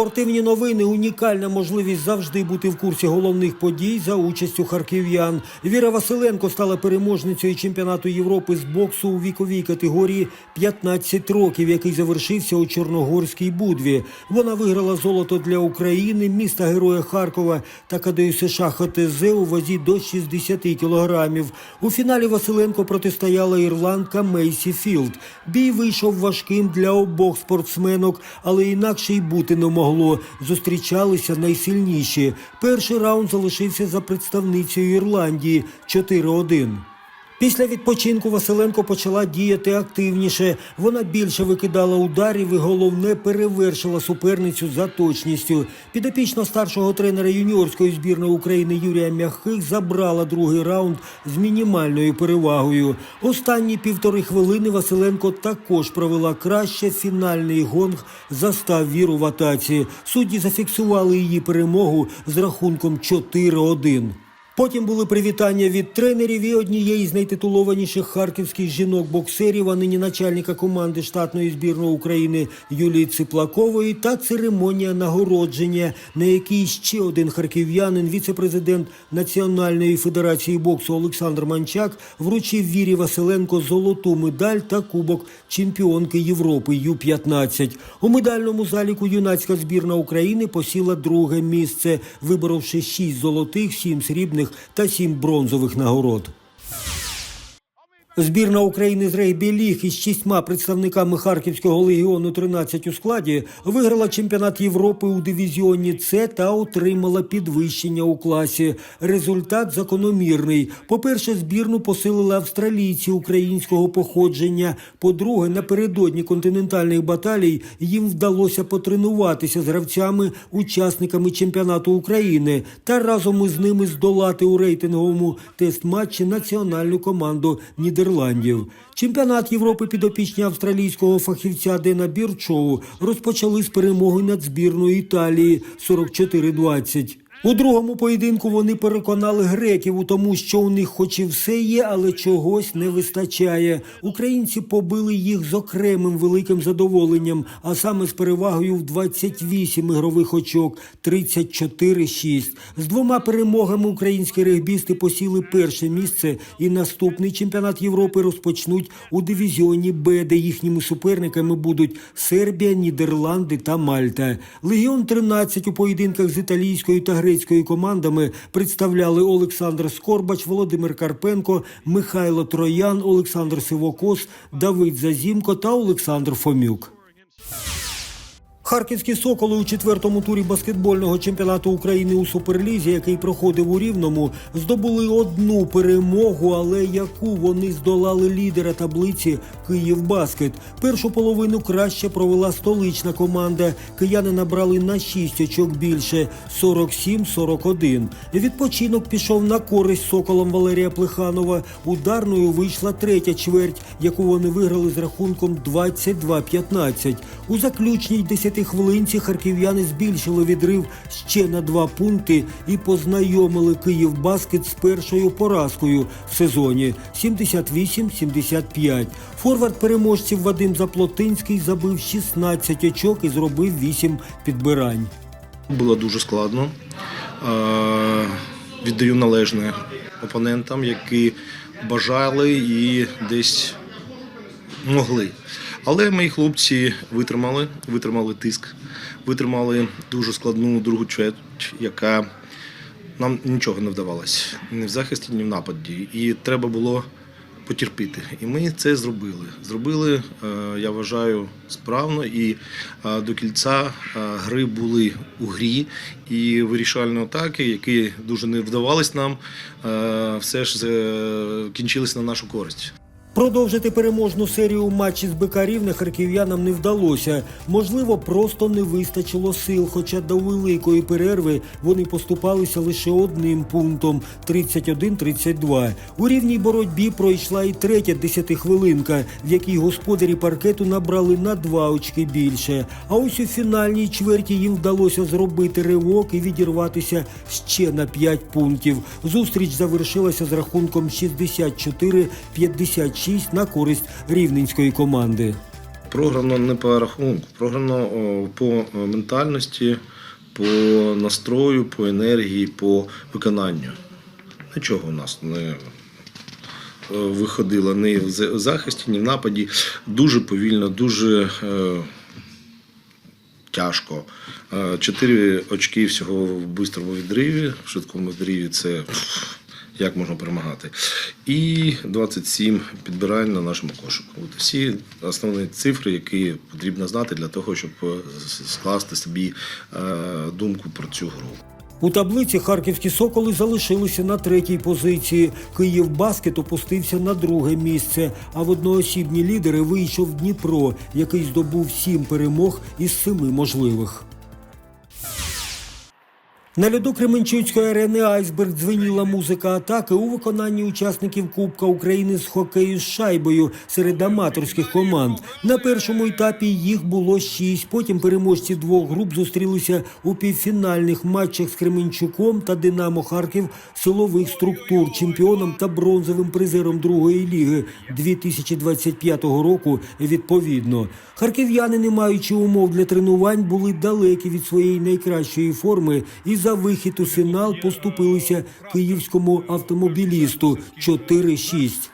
Спортивні новини унікальна можливість завжди бути в курсі головних подій за участю харків'ян. Віра Василенко стала переможницею чемпіонату Європи з боксу у віковій категорії 15 років, який завершився у Чорногорській Будві. Вона виграла золото для України, міста Героя Харкова та КДЮ США ХТЗ у вазі до 60 кілограмів. У фіналі Василенко протистояла ірландка Мейсі Філд. Бій вийшов важким для обох спортсменок, але інакше й бути не могло. Зустрічалися найсильніші. Перший раунд залишився за представницею Ірландії 4-1. Після відпочинку Василенко почала діяти активніше. Вона більше викидала ударів і головне перевершила суперницю за точністю. Підопічна старшого тренера юніорської збірної України Юрія Мягких забрала другий раунд з мінімальною перевагою. Останні півтори хвилини Василенко також провела краще. Фінальний гонг застав віру в атаці. Судді зафіксували її перемогу з рахунком 4-1. Потім були привітання від тренерів і однієї з найтитулованіших харківських жінок-боксерів, а нині начальника команди штатної збірної України Юлії Циплакової та церемонія нагородження, на якій ще один харків'янин, віце-президент Національної федерації боксу Олександр Манчак, вручив Вірі Василенко золоту медаль та кубок чемпіонки Європи Ю-15. У медальному заліку юнацька збірна України посіла друге місце, виборовши шість золотих, сім срібних та сім бронзових нагород. Збірна України з регбі-ліг із шістьма представниками Харківського легіону 13 у складі виграла чемпіонат Європи у дивізіоні С та отримала підвищення у класі. Результат закономірний. По-перше, збірну посилили австралійці українського походження. По-друге, напередодні континентальних баталій їм вдалося потренуватися з гравцями, учасниками чемпіонату України та разом із ними здолати у рейтинговому тест-матчі національну команду Нідерландів. Чемпіонат Європи підопічні австралійського фахівця Дена Бірчоу розпочали з перемоги над збірною Італії 44-20. У другому поєдинку вони переконали греків у тому, що у них хоч і все є, але чогось не вистачає. Українці побили їх з окремим великим задоволенням, а саме з перевагою в 28 ігрових очок 34-6. З двома перемогами українські регбісти посіли перше місце, і наступний чемпіонат Європи розпочнуть у дивізіоні Б, де їхніми суперниками будуть Сербія, Нідерланди та Мальта. Легіон 13 у поєдинках з італійською та грецькою командами представляли Олександр Скорбач, Володимир Карпенко, Михайло Троян, Олександр Сивокос, Давид Зазімко та Олександр Фомюк. Харківські соколи у четвертому турі баскетбольного чемпіонату України у Суперлізі, який проходив у Рівному, здобули одну перемогу, але яку вони здолали лідера таблиці Київбаскет. Першу половину краще провела столична команда. Кияни набрали на 6 очок більше 47-41. Відпочинок пішов на користь соколам Валерія Плеханова. Ударною вийшла третя чверть, яку вони виграли з рахунком 22-15. У заключній 10 хвилинці харків'яни збільшили відрив ще на два пункти і познайомили Київбаскет з першою поразкою в сезоні 78-75. Форвард переможців Вадим Заплотинський забив 16 очок і зробив 8 підбирань. Було дуже складно. Віддаю належне опонентам, які бажали і десь могли. Але мої хлопці витримали, витримали тиск, витримали дуже складну другу чверть, яка нам нічого не вдавалось ні в захисті, ні в нападі. І треба було потерпіти. І ми це зробили. Зробили, е, я вважаю, справно. І е, до кільця е, гри були у грі і вирішальні атаки, які дуже не вдавались нам, все ж кінчились на нашу користь. Продовжити переможну серію у матчі з БК Рівне харків'янам не вдалося. Можливо, просто не вистачило сил, хоча до великої перерви вони поступалися лише одним пунктом 31-32. У рівній боротьбі пройшла і третя десятихвилинка, в якій господарі паркету набрали на два очки більше. А ось у фінальній чверті їм вдалося зробити ривок і відірватися ще на 5 пунктів. Зустріч завершилася з рахунком 64-56 на користь рівненської команди. Програно не по рахунку, програно по е, ментальності, по настрою, по енергії, по виконанню. Нічого у нас не е, виходило ні в захисті, ні в нападі. Дуже повільно, дуже е, тяжко. Чотири очки всього в бистрому відриві, в швидкому відриві це як можна перемагати. І 27 підбирань на нашому кошику. От всі основні цифри, які потрібно знати для того, щоб е, скласти собі е, думку про цю гру. У таблиці харківські соколи залишилися на третій позиції. Київ баскет опустився на друге місце. А в одноосібні лідери вийшов Дніпро, який здобув сім перемог із семи можливих. На льоду Кременчуцької арени Айсберг дзвеніла музика атаки у виконанні учасників Кубка України з хокею з шайбою серед аматорських команд. На першому етапі їх було шість. Потім переможці двох груп зустрілися у півфінальних матчах з Кременчуком та Динамо Харків силових структур, чемпіоном та бронзовим призером другої ліги 2025 року. Відповідно, харків'яни, не маючи умов для тренувань, були далекі від своєї найкращої форми і за вихід у фінал поступилися київському автомобілісту 4-6.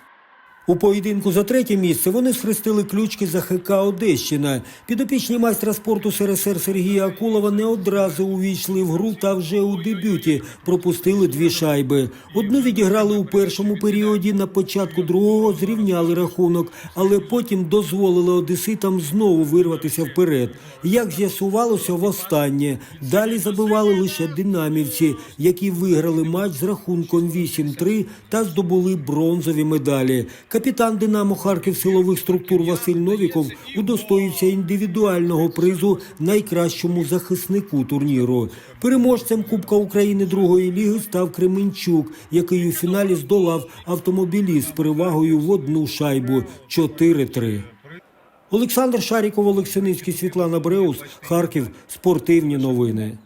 У поєдинку за третє місце вони схрестили ключки за ХК Одещина. Підопічні майстра спорту СРСР Сергія Акулова не одразу увійшли в гру та вже у дебюті пропустили дві шайби. Одну відіграли у першому періоді, на початку другого зрівняли рахунок, але потім дозволили одеситам знову вирватися вперед. Як з'ясувалося, востаннє далі забивали лише динамівці, які виграли матч з рахунком 8-3 та здобули бронзові медалі. Капітан Динамо Харків силових структур Василь Новіков удостоївся індивідуального призу найкращому захиснику турніру. Переможцем Кубка України другої ліги став Кременчук, який у фіналі здолав автомобіліст з перевагою в одну шайбу 4-3. Олександр Шаріков, Олексиницький, Світлана Бреус, Харків. Спортивні новини.